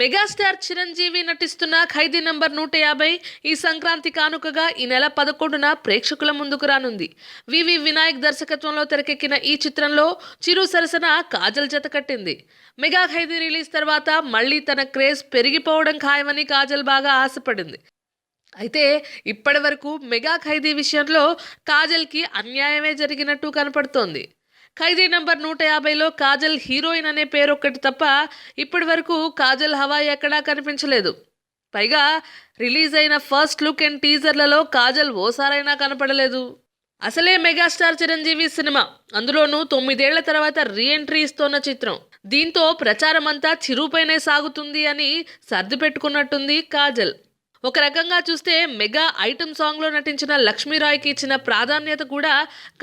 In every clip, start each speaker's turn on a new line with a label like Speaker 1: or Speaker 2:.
Speaker 1: Megastar Chiranjeevi నటిస్తున్న ఖైదీ number నూట యాభై ఈ సంక్రాంతి కానుకగా ఈ నెల పదకొండున ప్రేక్షకుల ముందుకు రానుంది. వివి వినాయక్ దర్శకత్వంలో తెరకెక్కిన ఈ చిత్రంలో చిరు సరసన కాజల్ జత కట్టింది. మెగా ఖైదీ రిలీజ్ తర్వాత మళ్ళీ తన క్రేజ్ పెరిగిపోవడం ఖాయమని కాజల్ బాగా ఆశపడింది. అయితే ఇప్పటి వరకు మెగా ఖైదీ విషయంలో కాజల్కి అన్యాయమే జరిగినట్టు కనపడుతోంది. ఖైదీ నంబర్ నూట యాభైలో కాజల్ హీరోయిన్ అనే పేరు ఒక్కటి తప్ప ఇప్పటి వరకు కాజల్ హవా ఎక్కడా కనిపించలేదు. పైగా రిలీజ్ అయిన ఫస్ట్ లుక్ అండ్ టీజర్లలో కాజల్ ఓసారైనా కనపడలేదు. అసలే మెగాస్టార్ చిరంజీవి సినిమా. అందులోనూ తొమ్మిదేళ్ళ తర్వాత రీ ఎంట్రీ ఇస్తోన్న చిత్రం. దీంతో ప్రచారం అంతా చిరుపైనే సాగుతుంది అని సర్ది పెట్టుకున్నట్టుంది కాజల్. ఒక రకంగా చూస్తే మెగా ఐటమ్ సాంగ్లో నటించిన లక్ష్మీరాయ్కి ఇచ్చిన ప్రాధాన్యత కూడా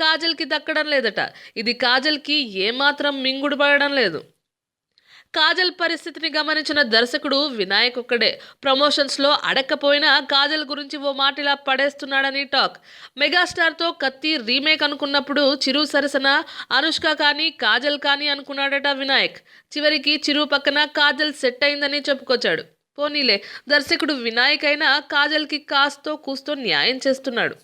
Speaker 1: కాజల్కి దక్కడం లేదట. ఇది కాజల్కి ఏమాత్రం మింగుడుపడడం లేదు. కాజల్ పరిస్థితిని గమనించిన దర్శకుడు వినాయక్ ఒక్కడే. ప్రమోషన్స్లో అడక్కపోయినా కాజల్ గురించి ఓ మాట ఇలా పడేస్తున్నాడని టాక్. మెగాస్టార్తో కత్తి రీమేక్ అనుకున్నప్పుడు చిరు సరసన అనుష్క కానీ కాజల్ కానీ అనుకున్నాడట వినాయక్. చివరికి చిరు పక్కన కాజల్ సెట్ అయిందని చెప్పుకొచ్చాడు. పోనీలే దర్శకుడు వినాయక్ అయినా కాజల్కి కాస్తో కూస్తో న్యాయం చేస్తున్నాడు.